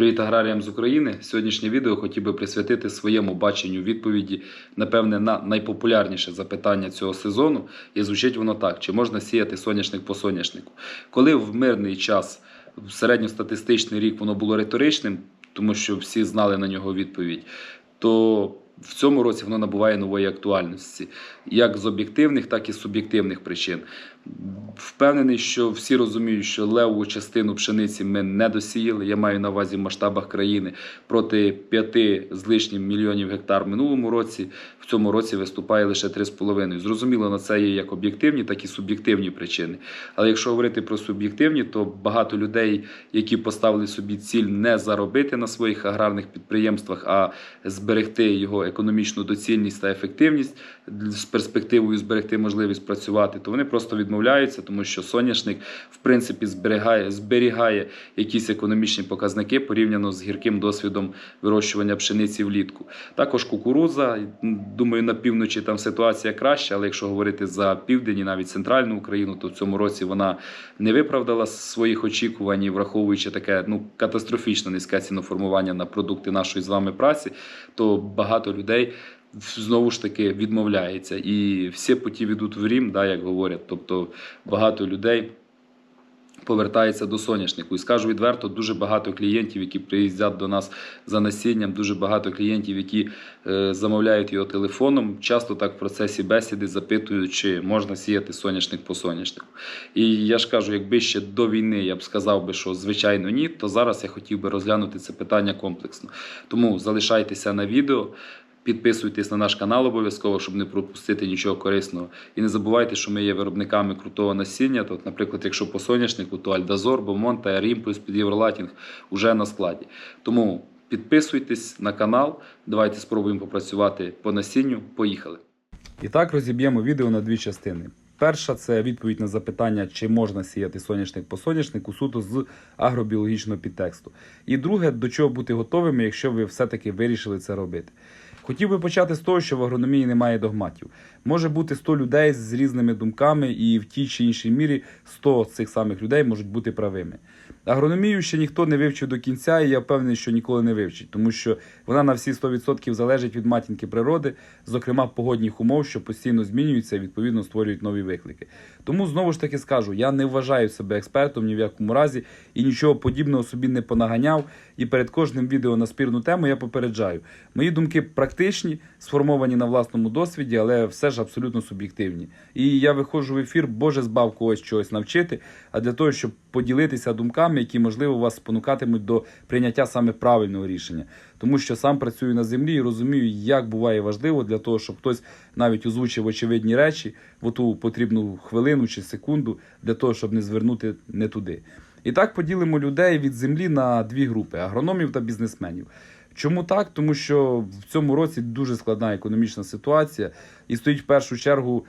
Привіт аграріям з України. Сьогоднішнє відео хотів би присвятити своєму баченню відповіді, напевне, на найпопулярніше запитання цього сезону. І звучить воно так: чи можна сіяти соняшник по соняшнику? Коли в мирний час, в середньостатистичний рік, воно було риторичним, тому що всі знали на нього відповідь, то в цьому році воно набуває нової актуальності, як з об'єктивних, так і з суб'єктивних причин. Впевнений, що всі розуміють, що левову частину пшениці ми не досіяли. Я маю на увазі в масштабах країни проти 5 з лишнім мільйонів гектар в минулому році. В цьому році виступає лише 3,5. Зрозуміло, на це є як об'єктивні, так і суб'єктивні причини. Але якщо говорити про суб'єктивні, то багато людей, які поставили собі ціль не заробити на своїх аграрних підприємствах, а зберегти його економічну доцільність та ефективність з перспективою зберегти можливість працювати, то вони просто відмовляються, тому що соняшник в принципі зберігає, зберігає якісь економічні показники порівняно з гірким досвідом вирощування пшениці влітку. Також кукурудза. Думаю, на півночі там ситуація краща, але якщо говорити за південь і навіть центральну Україну, то в цьому році вона не виправдала своїх очікувань, враховуючи таке ну катастрофічно низьке ціноформування на продукти нашої з вами праці, то багато людей знову ж таки відмовляється. І всі путі ведуть в Рім, да, як говорять. Тобто багато людей. Повертається до соняшнику. І скажу відверто, дуже багато клієнтів, які приїздять до нас за насінням, дуже багато клієнтів, які е, замовляють його телефоном. Часто так в процесі бесіди запитують, чи можна сіяти соняшник по соняшнику. І я ж кажу, якби ще до війни я б сказав би, що звичайно ні, то зараз я хотів би розглянути це питання комплексно. Тому залишайтеся на відео. Підписуйтесь на наш канал обов'язково, щоб не пропустити нічого корисного. І не забувайте, що ми є виробниками крутого насіння. Тут, наприклад, якщо по соняшнику, то Альдазор, Бомонт та Рімпульс під Євролатінг вже на складі. Тому підписуйтесь на канал. Давайте спробуємо попрацювати по насінню. Поїхали. І так розіб'ємо відео на дві частини. Перша це відповідь на запитання, чи можна сіяти соняшник по соняшнику суто з агробіологічного підтексту. І друге, до чого бути готовими, якщо ви все-таки вирішили це робити. Хотів би почати з того, що в агрономії немає догматів. Може бути 100 людей з різними думками, і в тій чи іншій мірі 100 цих самих людей можуть бути правими. Агрономію ще ніхто не вивчив до кінця, і я впевнений, що ніколи не вивчить, тому що вона на всі 100% залежить від матінки природи, зокрема погодних умов, що постійно змінюються і відповідно створюють нові виклики. Тому знову ж таки скажу: я не вважаю себе експертом ні в якому разі і нічого подібного собі не понаганяв. І перед кожним відео на спірну тему я попереджаю. Мої думки практичні, сформовані на власному досвіді, але все ж абсолютно суб'єктивні. І я виходжу в ефір, Боже збав когось чогось навчити, а для того, щоб поділитися думками, які можливо вас спонукатимуть до прийняття саме правильного рішення. Тому що сам працюю на землі і розумію, як буває важливо для того, щоб хтось навіть озвучив очевидні речі в ту потрібну хвилину чи секунду для того, щоб не звернути не туди. І так поділимо людей від землі на дві групи агрономів та бізнесменів. Чому так? Тому що в цьому році дуже складна економічна ситуація, і стоїть в першу чергу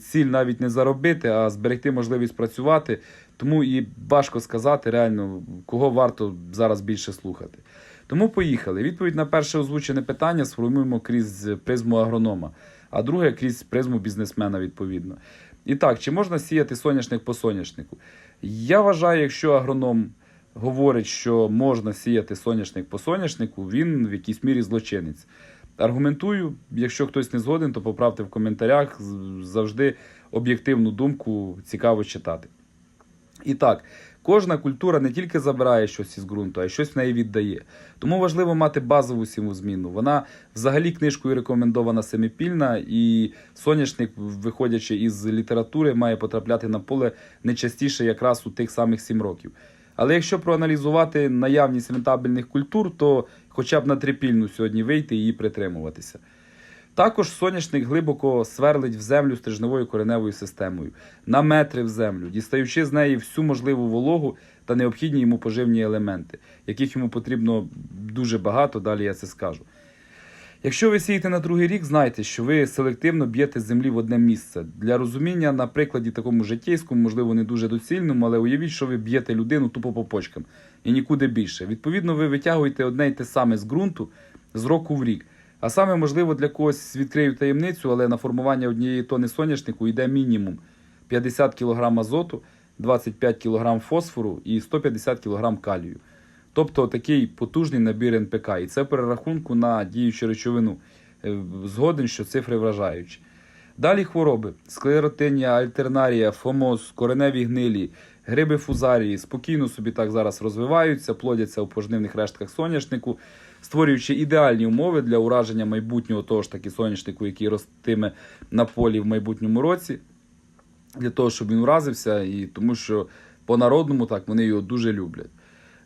ціль навіть не заробити, а зберегти можливість працювати. Тому і важко сказати реально, кого варто зараз більше слухати. Тому поїхали. Відповідь на перше озвучене питання сформуємо крізь призму агронома, а друге крізь призму бізнесмена, відповідно. І так, чи можна сіяти соняшник по соняшнику? Я вважаю, якщо агроном говорить, що можна сіяти соняшник по соняшнику, він в якійсь мірі злочинець. Аргументую, якщо хтось не згоден, то поправте в коментарях. Завжди об'єктивну думку цікаво читати. І так, кожна культура не тільки забирає щось із ґрунту, а й щось в неї віддає. Тому важливо мати базову сіму зміну. Вона взагалі книжкою рекомендована семипільна, і соняшник, виходячи із літератури, має потрапляти на поле не частіше якраз у тих самих сім років. Але якщо проаналізувати наявність рентабельних культур, то хоча б на трипільну сьогодні вийти і притримуватися. Також соняшник глибоко сверлить в землю стрижневою кореневою системою, на метри в землю, дістаючи з неї всю можливу вологу та необхідні йому поживні елементи, яких йому потрібно дуже багато, далі я це скажу. Якщо ви сієте на другий рік, знайте, що ви селективно б'єте з землі в одне місце. Для розуміння, на прикладі такому життєйському, можливо, не дуже доцільному, але уявіть, що ви б'єте людину тупо по почкам і нікуди більше. Відповідно, ви витягуєте одне й те саме з ґрунту з року в рік. А саме, можливо, для когось відкрию таємницю, але на формування однієї тони соняшнику йде мінімум 50 кг азоту, 25 кг фосфору і 150 кг калію. Тобто такий потужний набір НПК. І це перерахунку на діючу речовину. Е, Згоден, що цифри вражаючі. Далі хвороби: склеротинія, альтернарія, фомоз, кореневі гнилі, гриби фузарії спокійно собі так зараз розвиваються, плодяться у пожнивних рештках соняшнику, створюючи ідеальні умови для ураження майбутнього того ж таки соняшнику, який ростиме на полі в майбутньому році, для того, щоб він уразився, і тому що по-народному так вони його дуже люблять.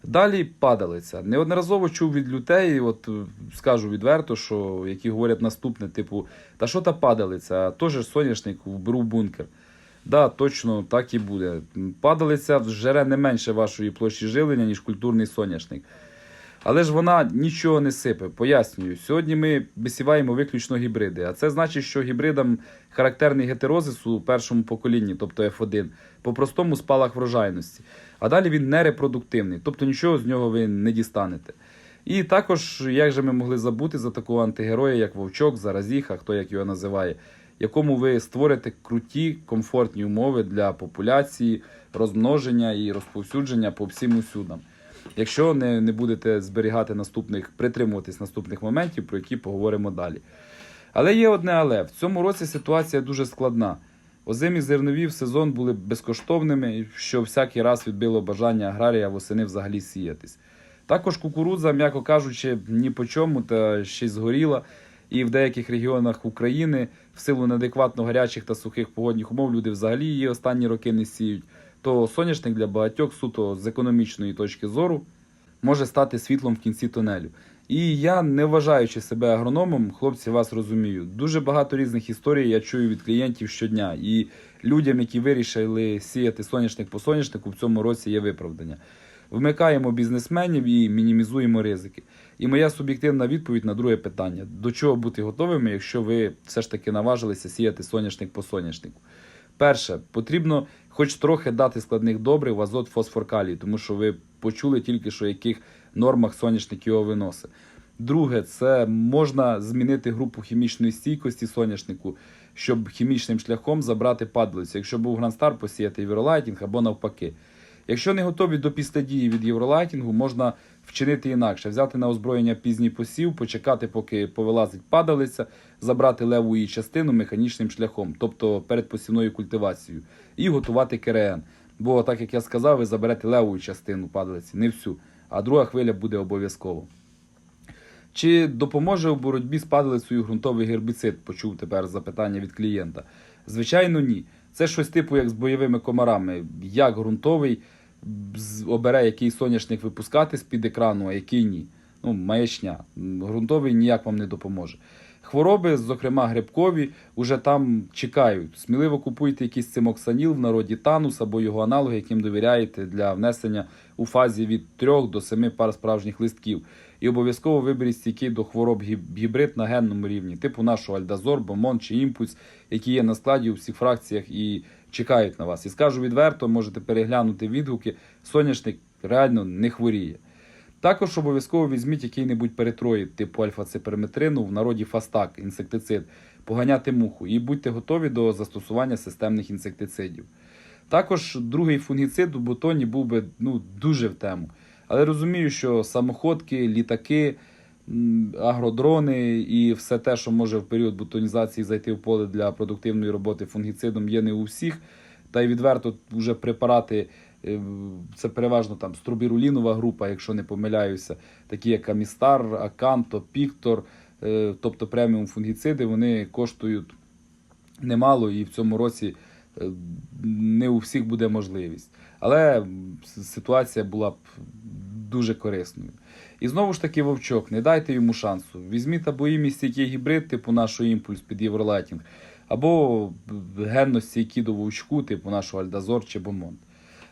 Далі падалиця. Неодноразово чув від людей, от е, скажу відверто, що які говорять наступне, типу, та що та падалиця, теж соняшник вберу в бункер. Да, точно так і буде. Падалиця жере не менше вашої площі живлення, ніж культурний соняшник. Але ж вона нічого не сипе. Пояснюю, сьогодні ми висіваємо виключно гібриди. А це значить, що гібридам характерний гетерозис у першому поколінні, тобто F1, по-простому спалах врожайності. А далі він нерепродуктивний, тобто нічого з нього ви не дістанете. І також, як же ми могли забути за такого антигероя, як Вовчок, Заразіха, хто як його називає, якому ви створите круті, комфортні умови для популяції, розмноження і розповсюдження по всім усюдам. Якщо не, не будете зберігати наступних, притримуватись наступних моментів, про які поговоримо далі. Але є одне але. В цьому році ситуація дуже складна. Озимі зернові в сезон були безкоштовними, що всякий раз відбило бажання аграрія восени взагалі сіятись. Також кукурудза, м'яко кажучи, ні по чому та ще й згоріла. І в деяких регіонах України в силу неадекватно гарячих та сухих погодних умов люди взагалі її останні роки не сіють. То соняшник для багатьох суто з економічної точки зору може стати світлом в кінці тунелю. І я, не вважаючи себе агрономом, хлопці вас розумію. Дуже багато різних історій я чую від клієнтів щодня. І людям, які вирішили сіяти соняшник по соняшнику, в цьому році є виправдання. Вмикаємо бізнесменів і мінімізуємо ризики. І моя суб'єктивна відповідь на друге питання: до чого бути готовими, якщо ви все ж таки наважилися сіяти соняшник по соняшнику? Перше, потрібно хоч трохи дати складних добрив, азот, фосфор, калій, тому що ви почули тільки що яких нормах соняшник його виносить. Друге, це можна змінити групу хімічної стійкості соняшнику, щоб хімічним шляхом забрати падалицю. Якщо був Гранстар, посіяти Євролайтінг або навпаки. Якщо не готові до післядії від євролайтінгу, можна вчинити інакше, взяти на озброєння пізній посів, почекати, поки повилазить падалиця, забрати леву її частину механічним шляхом, тобто перед посівною культивацією, і готувати КРН. Бо, так як я сказав, ви заберете леву частину падалиці, не всю, а друга хвиля буде обов'язково. Чи допоможе у боротьбі з падалицею ґрунтовий гербіцид? Почув тепер запитання від клієнта. Звичайно, ні. Це щось типу як з бойовими комарами. Як ґрунтовий обере, який соняшник випускати з-під екрану, а який ні. Ну, маячня. Ґрунтовий ніяк вам не допоможе. Хвороби, зокрема грибкові, уже там чекають. Сміливо купуйте якийсь цимоксаніл в народі танус або його аналоги, яким довіряєте для внесення у фазі від 3 до 7 пар справжніх листків. І обов'язково виберіть стійкий до хвороб гібрид на генному рівні, типу нашого Альдазор, Бомон чи Імпульс, які є на складі у всіх фракціях і чекають на вас. І скажу відверто, можете переглянути відгуки. Соняшник реально не хворіє. Також обов'язково візьміть який-небудь перетроїд, типу альфа-циперметрину, в народі фастак, інсектицид, поганяти муху і будьте готові до застосування системних інсектицидів. Також другий фунгіцид у бутоні був би ну, дуже в тему. Але розумію, що самоходки, літаки, агродрони і все те, що може в період бутонізації зайти в поле для продуктивної роботи фунгіцидом, є не у всіх. Та й відверто вже препарати, е, це переважно там струбірулінова група, якщо не помиляюся, такі як Амістар, Аканто, Піктор, е, тобто преміум фунгіциди, вони коштують немало і в цьому році е, не у всіх буде можливість. Але ситуація була б дуже корисною. І знову ж таки, вовчок, не дайте йому шансу. Візьміть або імі стійкий гібрид, типу нашого імпульс під Євролайтінг, або генно стійкі до вовчку, типу нашого Альдазор чи Бомонт.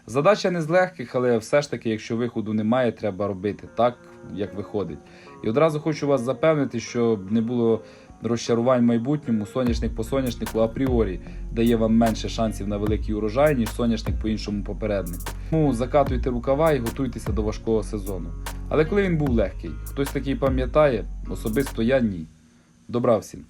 Задача не з легких, але все ж таки, якщо виходу немає, треба робити так, як виходить. І одразу хочу вас запевнити, що не було розчарувань в майбутньому, соняшник по соняшнику апріорі дає вам менше шансів на великий урожай, ніж соняшник по іншому попереднику. Тому закатуйте рукава і готуйтеся до важкого сезону. Але коли він був легкий, хтось такий пам'ятає, особисто я ні. Добра всім.